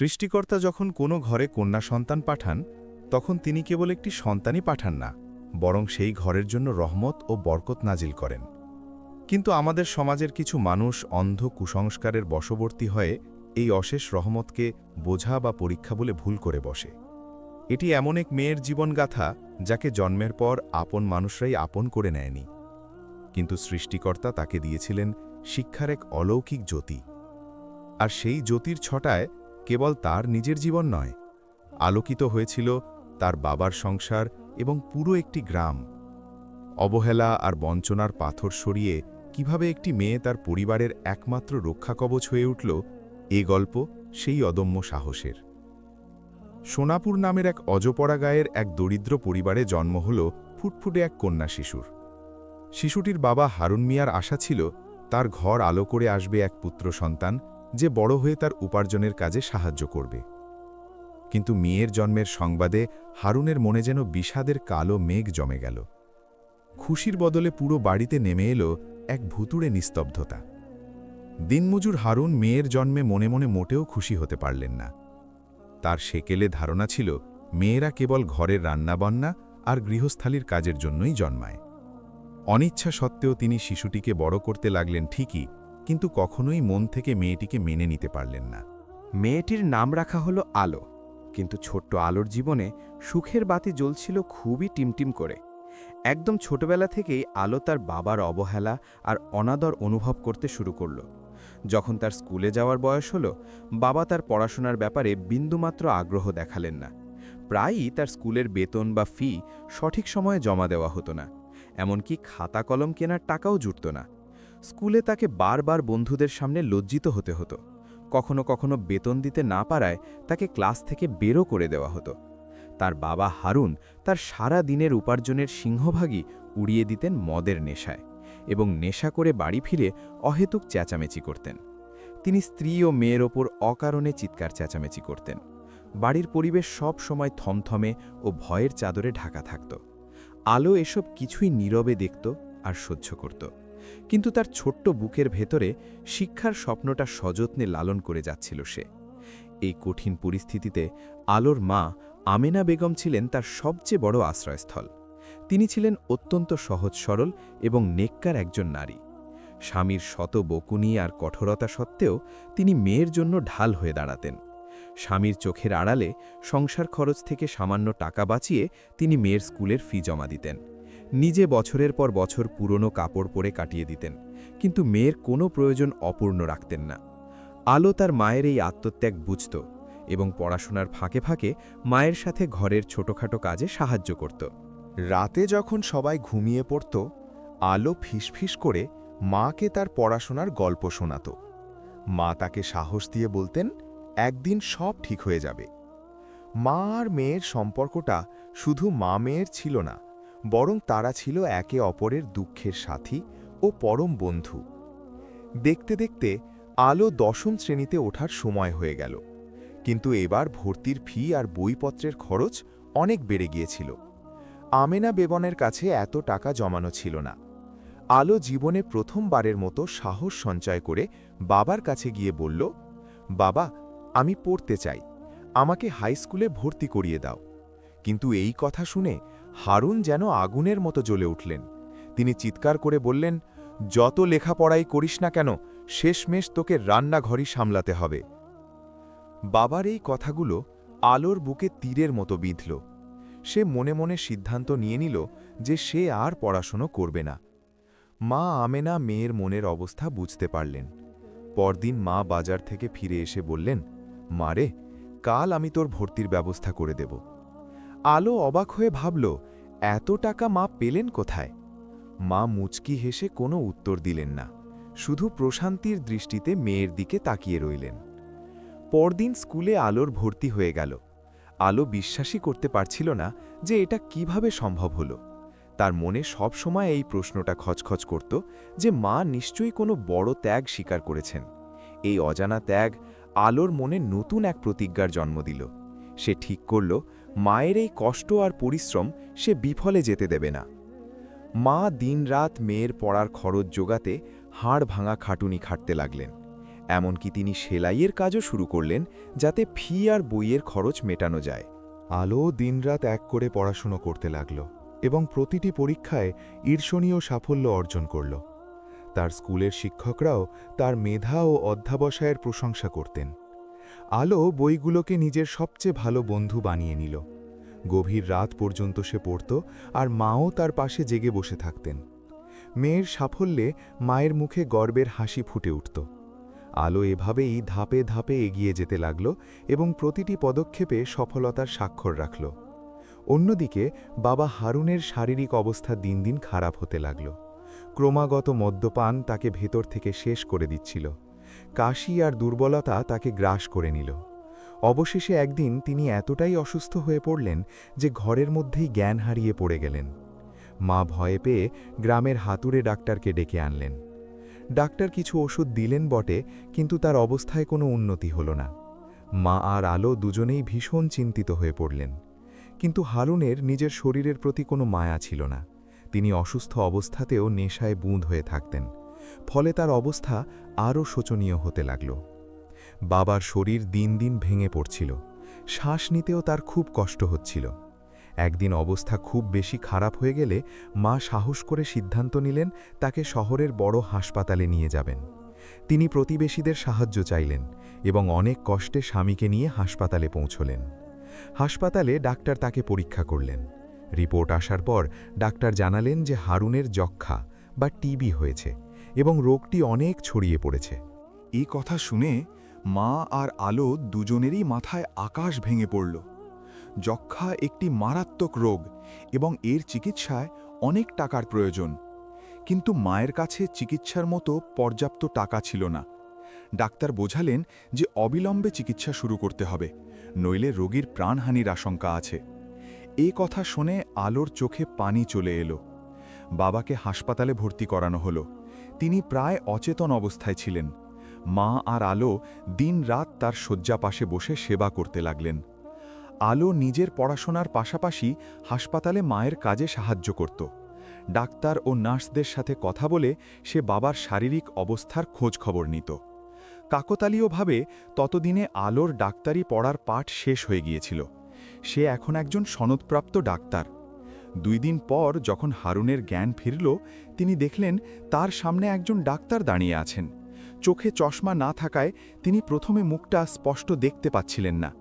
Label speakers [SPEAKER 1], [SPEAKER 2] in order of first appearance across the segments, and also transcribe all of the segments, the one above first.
[SPEAKER 1] সৃষ্টিকর্তা যখন কোনো ঘরে কন্যা সন্তান পাঠান, তখন তিনি কেবল একটি সন্তানই পাঠান না, বরং সেই ঘরের জন্য রহমত ও বরকত নাজিল করেন। কিন্তু আমাদের সমাজের কিছু মানুষ অন্ধ কুসংস্কারের বশবর্তী হয়ে এই অশেষ রহমতকে বোঝা বা পরীক্ষা বলে ভুল করে বসে। এটি এমন এক মেয়ের জীবনগাথা যাকে জন্মের পর আপন মানুষরাই আপন করে নেয়নি। কিন্তু সৃষ্টিকর্তা তাকে দিয়েছিলেন শিক্ষার এক অলৌকিক জ্যোতি। আর সেই জ্যোতির ছটায় কেবল তার নিজের জীবন নয়, আলোকিত হয়েছিল তার বাবার সংসার এবং পুরো একটি গ্রাম। অবহেলা আর বঞ্চনার পাথর সরিয়ে কীভাবে একটি মেয়ে তার পরিবারের একমাত্র রক্ষাকবচ হয়ে উঠল, এ গল্প সেই অদম্য সাহসের। সোনাপুর নামের এক অজপরা গায়ের এক দরিদ্র পরিবারে জন্ম হল ফুটফুটে এক কন্যা শিশুর। শিশুটির বাবা হারুন মিয়ার আশা ছিল তার ঘর আলো করে আসবে এক পুত্র সন্তান যে বড় হয়ে তার উপার্জনের কাজে সাহায্য করবে। কিন্তু মেয়ের জন্মের সংবাদে হারুনের মনে যেন বিষাদের কালো মেঘ জমে গেল। খুশির বদলে পুরো বাড়িতে নেমে এলো এক ভুতুড়ে নিস্তব্ধতা। দিনমজুর হারুন মেয়ের জন্মে মনে মনে মোটেও খুশি হতে পারলেন না। তার সেকেলে ধারণা ছিল, মেয়েরা কেবল ঘরের রান্নাবান্না আর গৃহস্থালির কাজের জন্যই জন্মায়। অনিচ্ছা সত্ত্বেও তিনি শিশুটিকে বড় করতে লাগলেন ঠিকই কিন্তু কখনোই মন থেকে মেয়েটিকে মেনে নিতে পারলেন না।
[SPEAKER 2] মেয়েটির নাম রাখা হলো আলো, কিন্তু ছোট্ট আলোর জীবনে সুখের বাতি জ্বলছিল খুবই টিমটিম করে। একদম ছোটবেলা থেকেই আলো তার বাবার অবহেলা আর অনাদর অনুভব করতে শুরু করল। যখন তার স্কুলে যাওয়ার বয়স হলো, বাবা তার পড়াশোনার ব্যাপারে বিন্দুমাত্র আগ্রহ দেখালেন না। প্রায়ই তার স্কুলের বেতন বা ফি সঠিক সময়ে জমা দেওয়া হতো না, এমনকি খাতা কলম কেনার টাকাও জুটত না। স্কুলে তাকে বারবার বন্ধুদের সামনে লজ্জিত হতে হতো। কখনো কখনো বেতন দিতে না পারায় তাকে ক্লাস থেকে বেরো করে দেওয়া হতো। তার বাবা হারুন তার সারা দিনের উপার্জনের সিংহভাগই উড়িয়ে দিতেন মদের নেশায় এবং নেশা করে বাড়ি ফিরে অহেতুক চেঁচামেচি করতেন। তিনি স্ত্রী ও মেয়ের ওপর অকারণে চিৎকার চেঁচামেচি করতেন। বাড়ির পরিবেশ সব সময় থমথমে ও ভয়ের চাদরে ঢাকা থাকত। আলো এসব কিছুই নীরবে দেখত আর সহ্য করত। কিন্তু তার ছোট্ট বুকের ভেতরে শিক্ষার স্বপ্নটা সযত্নে লালন করে যাচ্ছিল সে। এই কঠিন পরিস্থিতিতে আলোর মা আমেনা বেগম ছিলেন তার সবচেয়ে বড় আশ্রয়স্থল। তিনি ছিলেন অত্যন্ত সহজ সরল এবং নেককার একজন নারী। স্বামীর শত বকুনি আর কঠোরতা সত্ত্বেও তিনি মেয়ের জন্য ঢাল হয়ে দাঁড়াতেন। স্বামীর চোখের আড়ালে সংসার খরচ থেকে সামান্য টাকা বাঁচিয়ে তিনি মেয়ের স্কুলের ফি জমা দিতেন। নিজে বছরের পর বছর পুরনো কাপড় পরে কাটিয়ে দিতেন, কিন্তু মেয়ের কোনো প্রয়োজন অপূর্ণ রাখতেন না। আলো তার মায়ের এই আত্মত্যাগ বুঝত এবং পড়াশোনার ফাঁকে ফাঁকে মায়ের সাথে ঘরের ছোটখাটো কাজে সাহায্য করত।
[SPEAKER 3] রাতে যখন সবাই ঘুমিয়ে পড়ত, আলো ফিসফিস করে মাকে তার পড়াশোনার গল্প শোনাত। মা তাকে সাহস দিয়ে বলতেন, একদিন সব ঠিক হয়ে যাবে। মা আর মেয়ের সম্পর্কটা শুধু মা মেয়ের ছিল না বরং তারা ছিল একে অপরের দুঃখের সাথী ও পরম বন্ধু। দেখতে দেখতে আলো দশম শ্রেণীতে ওঠার সময় হয়ে গেল। কিন্তু এবার ভর্তির ফি আর বইপত্রের খরচ অনেক বেড়ে গিয়েছিল। আমেনা বেবনের কাছে এত টাকা জমানো ছিল না। আলো জীবনে প্রথমবারের মতো সাহস সঞ্চয় করে বাবার কাছে গিয়ে বলল, বাবা, আমি পড়তে চাই। আমাকে হাই স্কুলে ভর্তি করিয়ে দাও। কিন্তু এই কথা শুনে হারুন যেন আগুনের মতো জ্বলে উঠলেন। তিনি চিৎকার করে বললেন, যত লেখাপড়াই করিস না কেন, শেষমেশ তোকে রান্নাঘরই সামলাতে হবে। বাবার এই কথাগুলো আলোর বুকে তীরের মতো বিঁধল। সে মনে মনে সিদ্ধান্ত নিয়ে নিল যে সে আর পড়াশুনো করবে না। মা আমেনা মেয়ের মনের অবস্থা বুঝতে পারলেন। পরদিন মা বাজার থেকে ফিরে এসে বললেন মারে কাল আমি তোর ভর্তির ব্যবস্থা করে দেব। আলো অবাক হয়ে ভাবল, এত টাকা মা পেলেন কোথায়? মা মুচকি হেসে কোনো উত্তর দিলেন না, শুধু প্রশান্তির দৃষ্টিতে মেয়ের দিকে তাকিয়ে রইলেন। পরদিন স্কুলে আলোর ভর্তি হয়ে গেল। আলো বিশ্বাসই করতে পারছিল না যে এটা কীভাবে সম্ভব হলো। তার মনে সব সময় এই প্রশ্নটা খচখচ করত যে মা নিশ্চয়ই কোনো বড় ত্যাগ স্বীকার করেছেন। এই অজানা ত্যাগ আলোর মনে নতুন এক প্রতিজ্ঞার জন্ম দিল। সে ঠিক করল মায়ের এই কষ্ট আর পরিশ্রম সে বিফলে যেতে দেবে না। মা দিনরাত মেয়ের পড়ার খরচ জোগাতে হাড় ভাঙা খাটুনি খাটতে লাগলেন।
[SPEAKER 4] এমনকি তিনি সেলাইয়ের কাজও শুরু করলেন যাতে ফি আর বইয়ের খরচ মেটানো যায়। আলো দিনরাত এক করে পড়াশুনো করতে লাগল এবং প্রতিটি পরীক্ষায় ঈর্ষণীয় সাফল্য অর্জন করল। তার স্কুলের শিক্ষকরাও তার মেধা ও অধ্যাবসায়ের প্রশংসা করতেন। আলো বইগুলোকে নিজের সবচেয়ে ভালো বন্ধু বানিয়ে নিল। গভীর রাত পর্যন্ত সে পড়ত আর মাও তার পাশে জেগে বসে থাকতেন। মেয়ের সাফল্যে মায়ের মুখে গর্বের হাসি ফুটে উঠত। আলো এভাবেই ধাপে ধাপে এগিয়ে যেতে লাগল এবং প্রতিটি পদক্ষেপে সফলতার স্বাক্ষর রাখল। অন্যদিকে বাবা হারুনের শারীরিক অবস্থা দিন দিন খারাপ হতে লাগল। ক্রমাগত মদ্যপান তাকে ভেতর থেকে শেষ করে দিচ্ছিল। কাশি আর দুর্বলতা তাকে গ্রাস করে নিল। অবশেষে একদিন তিনি এতটাই অসুস্থ হয়ে পড়লেন যে ঘরের মধ্যেই জ্ঞান হারিয়ে পড়ে গেলেন। মা ভয়ে পেয়ে গ্রামের হাতুড়ে ডাক্তারকে ডেকে আনলেন। ডাক্তার কিছু ওষুধ দিলেন বটে, কিন্তু তার অবস্থায় কোনো উন্নতি হল না। মা আর আলো দুজনেই ভীষণ চিন্তিত হয়ে পড়লেন। কিন্তু হারুনের নিজের শরীরের প্রতি কোনো মায়া ছিল না। তিনি অসুস্থ অবস্থাতেও নেশায় বুঁদ হয়ে থাকতেন। ফলে তার অবস্থা আরও শোচনীয় হতে লাগল। বাবার শরীর দিন দিন ভেঙে পড়ছিল। শ্বাস নিতেও তার খুব কষ্ট হচ্ছিল। একদিন অবস্থা খুব বেশি খারাপ হয়ে গেলে মা সাহস করে সিদ্ধান্ত নিলেন তাকে শহরের বড় হাসপাতালে নিয়ে যাবেন। তিনি প্রতিবেশীদের সাহায্য চাইলেন এবং অনেক কষ্টে স্বামীকে নিয়ে হাসপাতালে পৌঁছলেন। হাসপাতালে ডাক্তার তাকে পরীক্ষা করলেন। রিপোর্ট আসার পর ডাক্তার জানালেন যে হারুনের যক্ষা বা টিবি হয়েছে। এবং রোগটি অনেক ছড়িয়ে পড়েছে।
[SPEAKER 3] এই কথা শুনে মা আর আলো দুজনেরই মাথায় আকাশ ভেঙে পড়ল। যক্ষা একটি মারাত্মক রোগ এবং এর চিকিৎসায় অনেক টাকার প্রয়োজন। কিন্তু মায়ের কাছে চিকিৎসার মতো পর্যাপ্ত টাকা ছিল না। ডাক্তার বোঝালেন যে অবিলম্বে চিকিৎসা শুরু করতে হবে, নইলে রোগীর প্রাণহানির আশঙ্কা আছে। এই কথা শুনে আলোর চোখে পানি চলে এলো। বাবাকে হাসপাতালে ভর্তি করানো হলো। তিনি প্রায় অচেতন অবস্থায় ছিলেন। মা আর আলো দিন রাত তার শয্যা পাশে বসে সেবা করতে লাগলেন। আলো নিজের পড়াশোনার পাশাপাশি হাসপাতালে মায়ের কাজে সাহায্য করত। ডাক্তার ও নার্সদের সাথে কথা বলে সে বাবার শারীরিক অবস্থার খোঁজ খবর নিত। কাকতালীয়ভাবে ততদিনে আলোর ডাক্তারি পড়ার পাঠ শেষ হয়ে গিয়েছিল। সে এখন একজন সনদপ্রাপ্ত ডাক্তার। দুই দিন পর যখন হারুনের জ্ঞান ফিরল, তিনি দেখলেন তার সামনে একজন ডাক্তার দাঁড়িয়ে আছেন। চোখে চশমা না থাকায় তিনি প্রথমে মুখটা স্পষ্ট দেখতে পাচ্ছিলেন না।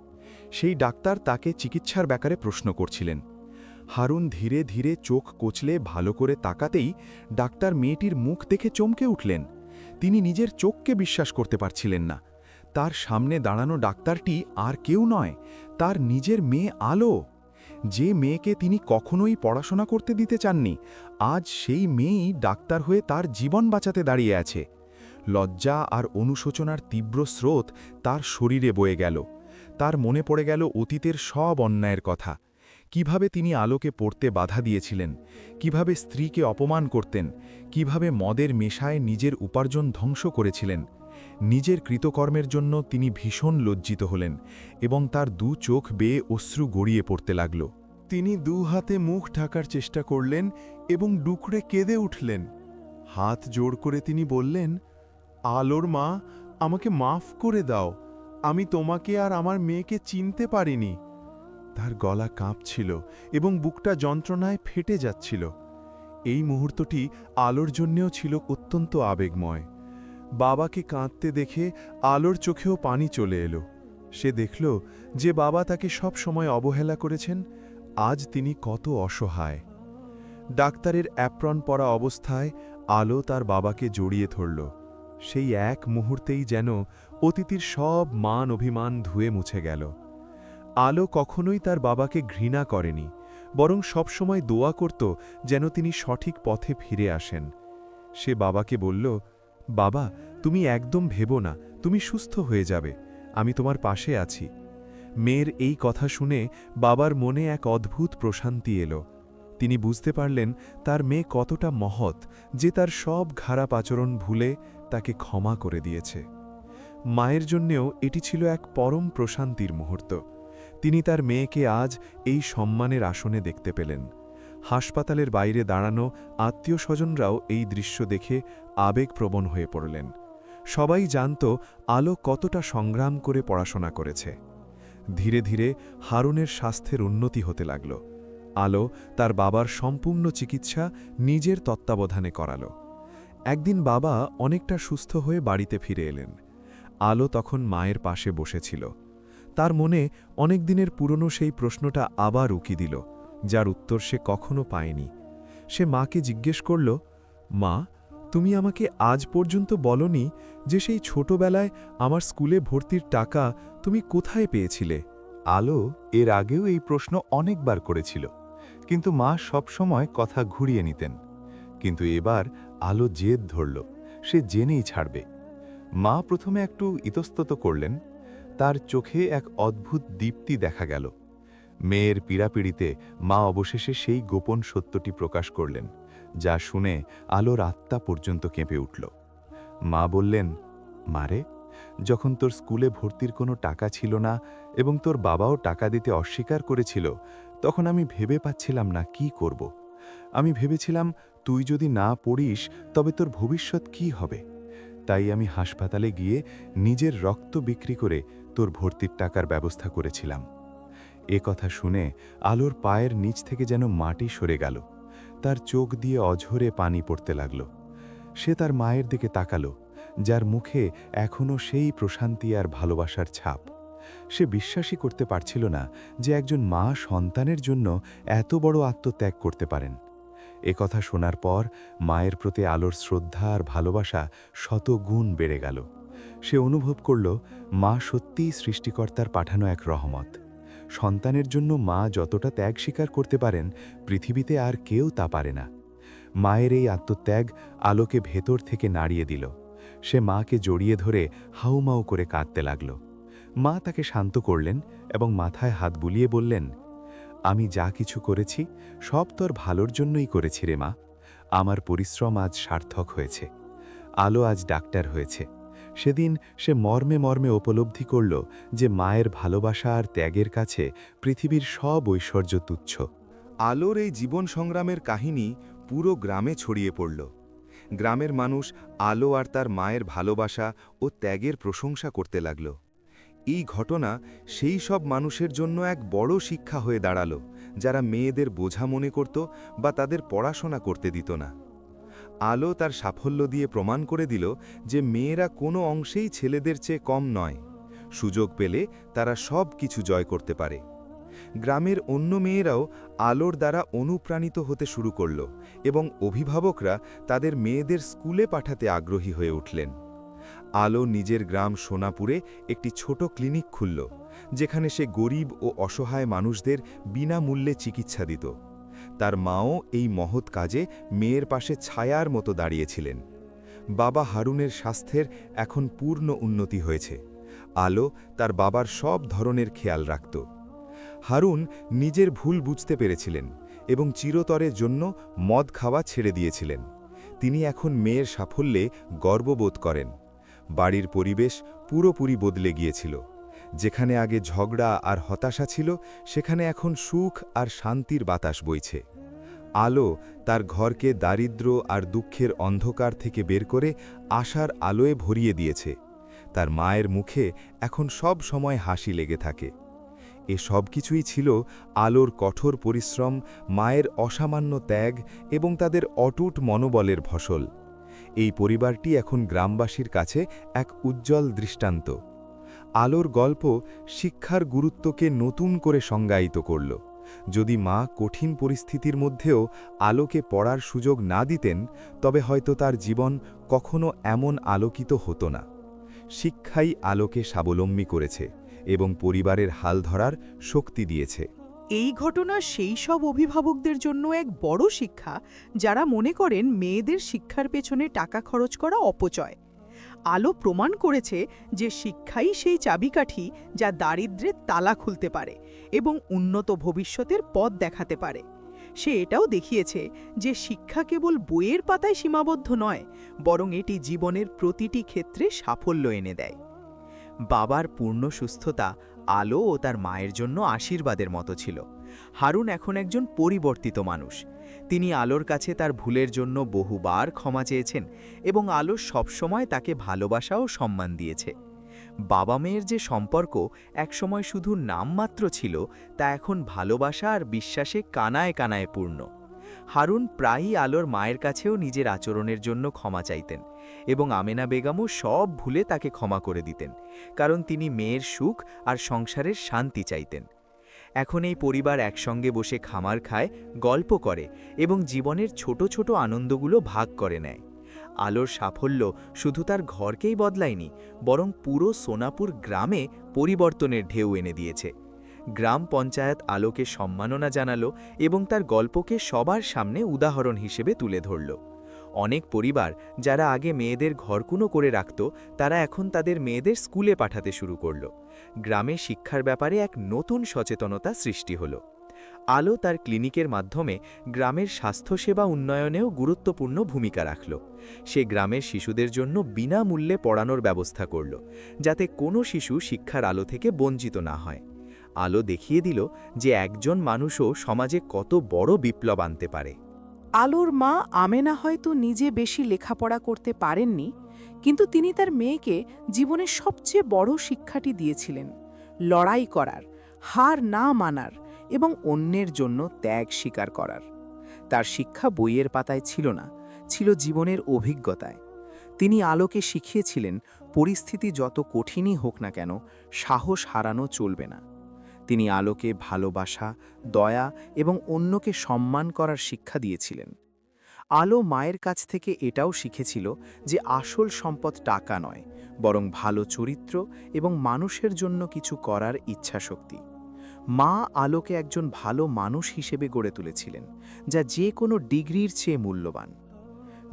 [SPEAKER 3] সেই ডাক্তার তাকে চিকিৎসার ব্যাপারে প্রশ্ন করছিলেন। হারুন ধীরে ধীরে চোখ কোচলে ভালো করে তাকাতেই ডাক্তার মেয়েটির মুখ দেখে চমকে উঠলেন। তিনি নিজের চোখকে বিশ্বাস করতে পারছিলেন না। তার সামনে দাঁড়ানো ডাক্তারটি আর কেউ নয়, তার নিজের মেয়ে আলো। যে মেয়েকে তিনি কখনোই পড়াশোনা করতে দিতে চাননি, আজ সেই মেয়েই ডাক্তার হয়ে তার জীবন বাঁচাতে দাঁড়িয়ে আছে। লজ্জা আর অনুশোচনার তীব্র স্রোত তার শরীরে বয়ে গেল। তার মনে পড়ে গেল অতীতের সব অন্যায়ের কথা। কীভাবে তিনি আলোকে পড়তে বাধা দিয়েছিলেন, কীভাবে স্ত্রীকে অপমান করতেন, কীভাবে মদের মেশায় নিজের উপার্জন ধ্বংস করেছিলেন নিজের কৃতকর্মের জন্য তিনি ভীষণ লজ্জিত হলেন এবং তার দু চোখ বেয়ে অশ্রু গড়িয়ে পড়তে লাগল।
[SPEAKER 5] তিনি দু হাতে মুখ ঢাকার চেষ্টা করলেন এবং ডুকরে কেঁদে উঠলেন। হাত জোর করে তিনি বললেন, আলোর মা, আমাকে মাফ করে দাও। আমি তোমাকে আর আমার মেয়েকে চিনতে পারিনি। তার গলা কাঁপছিল এবং বুকটা যন্ত্রণায় ফেটে যাচ্ছিল। এই মুহূর্তটি আলোর জন্যেও ছিল অত্যন্ত আবেগময়। বাবাকে কাঁদতে দেখে আলোর চোখেও পানি চলে এলো। সে দেখল যে বাবা তাকে সব সময় অবহেলা করেছেন, আজ তিনি কত অসহায়। ডাক্তারের অ্যাপ্রন পরা অবস্থায় আলো তার বাবাকে জড়িয়ে ধরল। সেই এক মুহূর্তেই যেন অতীতির সব মান অভিমান ধুয়ে মুছে গেল। আলো কখনোই তার বাবাকে ঘৃণা করেনি, বরং সবসময় দোয়া করত যেন তিনি সঠিক পথে ফিরে আসেন। সে বাবাকে বলল বাবা, তুমি একদম ভেবো না, তুমি সুস্থ হয়ে যাবে, আমি তোমার পাশে আছি। মেয়ের এই কথা শুনে বাবার মনে এক অদ্ভুত প্রশান্তি এলো। তিনি বুঝতে পারলেন তার মেয়ে কতটা মহৎ, যে তার সব খারাপ আচরণ ভুলে তাকে ক্ষমা করে দিয়েছে। মায়ের জন্যেও এটি ছিল এক পরম প্রশান্তির মুহূর্ত। তিনি তার মেয়েকে আজ এই সম্মানের আসনে দেখতে পেলেন। হাসপাতালের বাইরে দাঁড়ানো আত্মীয় স্বজনরাও এই দৃশ্য দেখে আবেগপ্রবণ হয়ে পড়লেন।
[SPEAKER 6] সবাই জানত আলো কতটা সংগ্রাম করে পড়াশোনা করেছে। ধীরে ধীরে হারুনের স্বাস্থ্যের উন্নতি হতে লাগল। আলো তার বাবার সম্পূর্ণ চিকিৎসা নিজের তত্ত্বাবধানে করাল। একদিন বাবা অনেকটা সুস্থ হয়ে বাড়িতে ফিরে এলেন। আলো তখন মায়ের পাশে বসেছিল। তার মনে অনেক দিনের পুরনো সেই প্রশ্নটা আবার উকি দিল। যার উত্তর সে কখনো পায়নি। সে মাকে জিজ্ঞেস করল, মা, তুমি আমাকে আজ পর্যন্ত বলনি যে সেই ছোটবেলায় আমার স্কুলে ভর্তির টাকা তুমি কোথায় পেয়েছিলে?
[SPEAKER 7] আলো এর আগেও এই প্রশ্ন অনেকবার করেছিল, কিন্তু মা সবসময় কথা ঘুরিয়ে নিতেন। কিন্তু এবার আলো জেদ ধরল, সে জেনেই ছাড়বে। মা প্রথমে একটু ইতস্তত করলেন, তার চোখে এক অদ্ভুত দীপ্তি দেখা গেল। মেয়ের পীড়াপিড়িতে মা অবশেষে সেই গোপন সত্যটি প্রকাশ করলেন, যা শুনে আলোর আত্মা পর্যন্ত কেঁপে উঠল। মা বললেন মারে যখন তোর স্কুলে ভর্তির কোনো টাকা ছিল না এবং তোর বাবাও টাকা দিতে অস্বীকার করেছিল, তখন আমি ভেবে পাচ্ছিলাম না কি করব। আমি ভেবেছিলাম, তুই যদি না পড়িস, তবে তোর ভবিষ্যৎ কি হবে? তাই আমি হাসপাতালে গিয়ে নিজের রক্ত বিক্রি করে তোর ভর্তির টাকার ব্যবস্থা করেছিলাম। এ কথা শুনে আলোর পায়ের নিচ থেকে যেন মাটি সরে গেল। তার চোখ দিয়ে অঝরে পানি পড়তে লাগল। সে তার মায়ের দিকে তাকালো, যার মুখে এখনও সেই প্রশান্তি আর ভালোবাসার ছাপ। সে বিশ্বাসই করতে পারছিল না যে একজন মা সন্তানের জন্য এত বড় আত্মত্যাগ করতে পারেন। কথা শোনার পর মায়ের প্রতি আলোর শ্রদ্ধা আর ভালোবাসা শত গুণ বেড়ে গেল। সে অনুভব করল, মা সত্যিই সৃষ্টিকর্তার পাঠানো এক রহমত। সন্তানের জন্য মা যতটা ত্যাগ স্বীকার করতে পারেন, পৃথিবীতে আর কেউ তা পারে না। মায়ের এই আত্মত্যাগ আলোকে ভেতর থেকে নাড়িয়ে দিল। সে মাকে জড়িয়ে ধরে হাউমাউ করে কাঁদতে লাগল। মা তাকে শান্ত করলেন এবং মাথায় হাত বুলিয়ে বললেন, আমি যা কিছু করেছি, সব তোর ভালোর জন্যই করেছি রে মা। আমার পরিশ্রম আজ সার্থক হয়েছে। আলো আজ ডাক্তার হয়েছে। সেদিন সে মর্মে মর্মে উপলব্ধি করল যে মায়ের ভালোবাসা আর ত্যাগের কাছে পৃথিবীর সব ঐশ্বর্য তুচ্ছ।
[SPEAKER 3] আলোর এই জীবন সংগ্রামের কাহিনী পুরো গ্রামে ছড়িয়ে পড়ল। গ্রামের মানুষ আলো আর তার মায়ের ভালোবাসা ও ত্যাগের প্রশংসা করতে লাগল। এই ঘটনা সেই সব মানুষের জন্য এক বড় শিক্ষা হয়ে দাঁড়াল, যারা মেয়েদের বোঝা মনে করত বা তাদের পড়াশোনা করতে দিত না। আলো তার সাফল্য দিয়ে প্রমাণ করে দিল যে মেয়েরা কোনো অংশেই ছেলেদের চেয়ে কম নয়। সুযোগ পেলে তারা সব কিছু জয় করতে পারে। গ্রামের অন্য মেয়েরাও আলোর দ্বারা অনুপ্রাণিত হতে শুরু করল এবং অভিভাবকরা তাদের মেয়েদের স্কুলে পাঠাতে আগ্রহী হয়ে উঠলেন। আলো নিজের গ্রাম সোনাপুরে একটি ছোট ক্লিনিক খুলল, যেখানে সে গরিব ও অসহায় মানুষদের বিনামূল্যে চিকিৎসা দিত। তার মাও এই মহৎ কাজে মেয়ের পাশে ছায়ার মতো দাঁড়িয়েছিলেন। বাবা হারুনের স্বাস্থ্যের এখন পূর্ণ উন্নতি হয়েছে। আলো তার বাবার সব ধরনের খেয়াল রাখত। হারুন নিজের ভুল বুঝতে পেরেছিলেন এবং চিরতরের জন্য মদ খাওয়া ছেড়ে দিয়েছিলেন। তিনি এখন মেয়ের সাফল্যে গর্ববোধ করেন। বাড়ির পরিবেশ পুরোপুরি বদলে গিয়েছিল। যেখানে আগে ঝগড়া আর হতাশা ছিল, সেখানে এখন সুখ আর শান্তির বাতাস বইছে। আলো তার ঘরকে দারিদ্র আর দুঃখের অন্ধকার থেকে বের করে আশার আলোয় ভরিয়ে দিয়েছে। তার মায়ের মুখে এখন সব সময় হাসি লেগে থাকে। এ সব কিছুই ছিল আলোর কঠোর পরিশ্রম, মায়ের অসামান্য ত্যাগ এবং তাদের অটুট মনোবলের ফসল। এই পরিবারটি এখন গ্রামবাসীর কাছে এক উজ্জ্বল দৃষ্টান্ত। আলোর গল্প শিক্ষার গুরুত্বকে নতুন করে সংজ্ঞায়িত করল। যদি মা কঠিন পরিস্থিতির মধ্যেও আলোকে পড়ার সুযোগ না দিতেন, তবে হয়তো তার জীবন কখনো এমন আলোকিত হতো না। শিক্ষাই আলোকে স্বাবলম্বী করেছে এবং পরিবারের হাল ধরার শক্তি দিয়েছে।
[SPEAKER 8] এই ঘটনা সেই সব অভিভাবকদের জন্য এক বড় শিক্ষা, যারা মনে করেন মেয়েদের শিক্ষার পেছনে টাকা খরচ করা অপচয়। আলো প্রমাণ করেছে যে শিক্ষাই সেই চাবিকাঠি যা দারিদ্র্যের তালা খুলতে পারে এবং উন্নত ভবিষ্যতের পথ দেখাতে পারে। সে এটাও দেখিয়েছে যে শিক্ষা কেবল বইয়ের পাতায় সীমাবদ্ধ নয়, বরং এটি জীবনের প্রতিটি ক্ষেত্রে সাফল্য এনে দেয়। বাবার পূর্ণ সুস্থতা
[SPEAKER 9] আলো ও তার মায়ের জন্য আশীর্বাদের মতো ছিল। হারুন এখন একজন পরিবর্তিত মানুষ। তিনি আলোর কাছে তার ভুলের জন্য বহুবার ক্ষমা চেয়েছেন এবং আলো সবসময় তাকে ভালোবাসা ও সম্মান দিয়েছে। বাবা মেয়ের যে সম্পর্ক একসময় শুধু নামমাত্র ছিল, তা এখন ভালোবাসা আর বিশ্বাসে কানায় কানায় পূর্ণ। হারুন প্রায়ই আলোর মায়ের কাছেও নিজের আচরণের জন্য ক্ষমা চাইতেন এবং আমেনা বেগমও সব ভুলে তাকে ক্ষমা করে দিতেন, কারণ তিনি মেয়ের সুখ আর সংসারের শান্তি চাইতেন। এখন এই পরিবার একসঙ্গে বসে খামার খায়, গল্প করে এবং জীবনের ছোট ছোট আনন্দগুলো ভাগ করে নেয়। আলোর সাফল্য শুধু তার ঘরকেই বদলায়নি, বরং পুরো সোনাপুর গ্রামে পরিবর্তনের ঢেউ এনে দিয়েছে। গ্রাম পঞ্চায়েত আলোকে সম্মাননা জানালো এবং তার গল্পকে সবার সামনে উদাহরণ হিসেবে তুলে ধরল। অনেক পরিবার যারা আগে মেয়েদের ঘরকুনো করে রাখত, তারা এখন তাদের মেয়েদের স্কুলে পাঠাতে শুরু করল। গ্রামে শিক্ষার ব্যাপারে এক নতুন সচেতনতা সৃষ্টি হল। আলো তার ক্লিনিকের মাধ্যমে গ্রামের স্বাস্থ্যসেবা উন্নয়নেও গুরুত্বপূর্ণ ভূমিকা রাখল। সে গ্রামের শিশুদের জন্য বিনামূল্যে পড়ানোর ব্যবস্থা করল, যাতে কোনো শিশু শিক্ষার আলো থেকে বঞ্চিত না হয়। আলো দেখিয়ে দিল যে একজন মানুষও সমাজে কত বড় বিপ্লব আনতে পারে।
[SPEAKER 8] আলোর মা আমেনা হয়তো নিজে বেশি লেখাপড়া করতে পারেননি কিন্তু তিনি তার মেয়েকে জীবনের সবচেয়ে বড় শিক্ষাটি দিয়েছিলেন, লড়াই করার, হার না মানার এবং অন্যের জন্য ত্যাগ স্বীকার করার। তার শিক্ষা বইয়ের পাতায় ছিল না, ছিল জীবনের অভিজ্ঞতায়। তিনি আলোকে শিখিয়েছিলেন, পরিস্থিতি যত কঠিনই হোক না কেন, সাহস হারানো চলবে না। তিনি আলোকে ভালোবাসা, দয়া এবং অন্যকে সম্মান করার শিক্ষা দিয়েছিলেন। আলো মায়ের কাছ থেকে এটাও শিখেছিল যে আসল সম্পদ টাকা নয়, বরং ভালো চরিত্র এবং মানুষের জন্য কিছু করার ইচ্ছাশক্তি। মা আলোকে একজন ভালো মানুষ হিসেবে গড়ে তুলেছিলেন, যা যে কোনো ডিগ্রির চেয়ে মূল্যবান।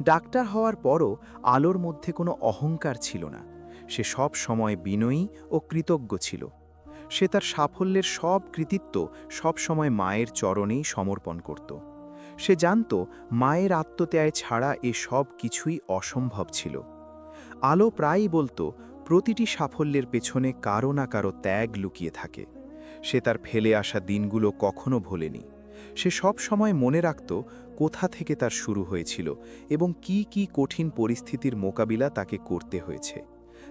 [SPEAKER 8] ডাক্তার হওয়ার পরও আলোর মধ্যে কোনো অহংকার ছিল না। সে সব সময় বিনয়ী ও কৃতজ্ঞ ছিল। সে তার সাফল্যের সব কৃতিত্ব সবসময় মায়ের চরণেই সমর্পণ করত। সে জানত মায়ের আত্মত্যায় ছাড়া এ সব কিছুই অসম্ভব ছিল। আলো প্রায়ই বলতো, প্রতিটি সাফল্যের পেছনে কারও না কারও ত্যাগ লুকিয়ে থাকে। সে তার ফেলে আসা দিনগুলো কখনো ভোলেনি। সে সব সময় মনে রাখত, কোথা থেকে তার শুরু হয়েছিল এবং কি কি কঠিন পরিস্থিতির মোকাবিলা তাকে করতে হয়েছে।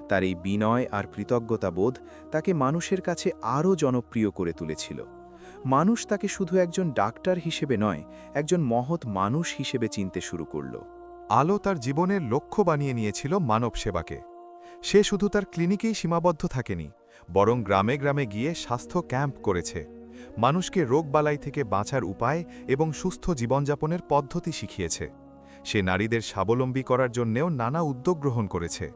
[SPEAKER 8] তার এই বিনয় আর কৃতজ্ঞতাবোধ তাকে মানুষের কাছে আরও জনপ্রিয় করে তুলেছিল। মানুষ তাকে শুধু একজন ডাক্তার হিসেবে নয়, একজন মহৎ মানুষ হিসেবে চিনতে শুরু করল।
[SPEAKER 3] আলো তার জীবনের লক্ষ্য বানিয়ে নিয়েছিল মানব সেবাকে। সে শুধু তার ক্লিনিকেই সীমাবদ্ধ থাকেনি, বরং গ্রামে গ্রামে গিয়ে স্বাস্থ্য ক্যাম্প করেছে। মানুষকে রোগবালাই থেকে বাঁচার উপায় এবং সুস্থ জীবনযাপনের পদ্ধতি শিখিয়েছে। সে নারীদের স্বাবলম্বী করার জন্যেও নানা উদ্যোগ গ্রহণ করেছে।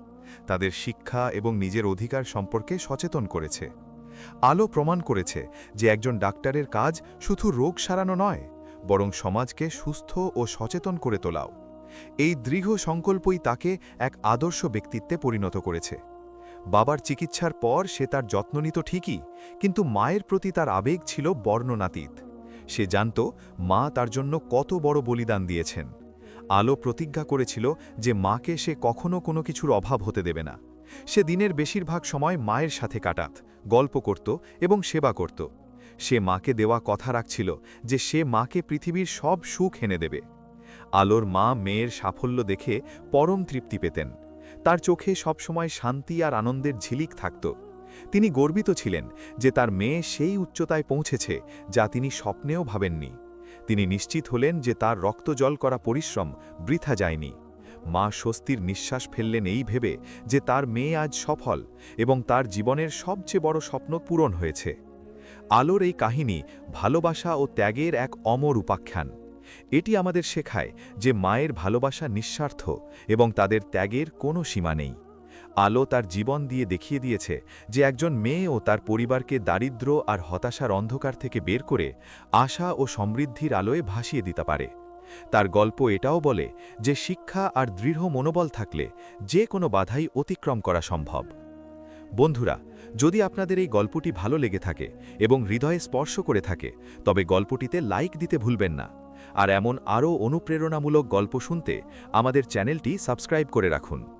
[SPEAKER 3] তাদের শিক্ষা এবং নিজের অধিকার সম্পর্কে সচেতন করেছে। আলো প্রমাণ করেছে যে একজন ডাক্তারের কাজ শুধু রোগ সারানো নয়, বরং সমাজকে সুস্থ ও সচেতন করে তোলাও। এই দৃঢ় সংকল্পই তাকে এক আদর্শ ব্যক্তিত্বে পরিণত করেছে। বাবার চিকিৎসার পর সে তার যত্ন নিত ঠিকই, কিন্তু মায়ের প্রতি তার আবেগ ছিল বর্ণনাতীত। সে জানত মা তার জন্য কত বড় বলিদান দিয়েছেন। আলো প্রতিজ্ঞা করেছিল যে মাকে সে কখনো কোনো কিছুর অভাব হতে দেবে না। সে দিনের বেশিরভাগ সময় মায়ের সাথে কাটাত, গল্প করত এবং সেবা করত। সে মাকে দেওয়া কথা রাখছিল যে সে মাকে পৃথিবীর সব সুখ এনে দেবে। আলোর মা মেয়ের সাফল্য দেখে পরম তৃপ্তি পেতেন। তার চোখে সবসময় শান্তি আর আনন্দের ঝিলিক থাকত। তিনি গর্বিত ছিলেন যে তার মেয়ে সেই উচ্চতায় পৌঁছেছে যা তিনি স্বপ্নেও ভাবেননি। তিনি নিশ্চিত হলেন যে তার রক্ত জল করা পরিশ্রম বৃথা যায়নি। মা স্বস্তির নিঃশ্বাস ফেললেন এই ভেবে যে তার মেয়ে আজ সফল এবং তার জীবনের সবচেয়ে বড় স্বপ্ন পূরণ হয়েছে। আলোর এই কাহিনী ভালোবাসা ও ত্যাগের এক অমর উপাখ্যান। এটি আমাদের শেখায় যে মায়ের ভালোবাসা নিঃস্বার্থ এবং তাদের ত্যাগের কোনো সীমা নেই। আলো তার জীবন দিয়ে দেখিয়ে দিয়েছে যে একজন মেয়ে ও তার পরিবারকে দারিদ্র আর হতাশার অন্ধকার থেকে বের করে আশা ও সমৃদ্ধির আলোয় ভাসিয়ে দিতে পারে। তার গল্প এটাও বলে যে শিক্ষা আর দৃঢ় মনোবল থাকলে যে কোনো বাধাই অতিক্রম করা সম্ভব। বন্ধুরা, যদি আপনাদের এই গল্পটি ভালো লেগে থাকে এবং হৃদয়ে স্পর্শ করে থাকে, তবে গল্পটিতে লাইক দিতে ভুলবেন না। আর এমন আরও অনুপ্রেরণামূলক গল্প শুনতে আমাদের চ্যানেলটি সাবস্ক্রাইব করে রাখুন।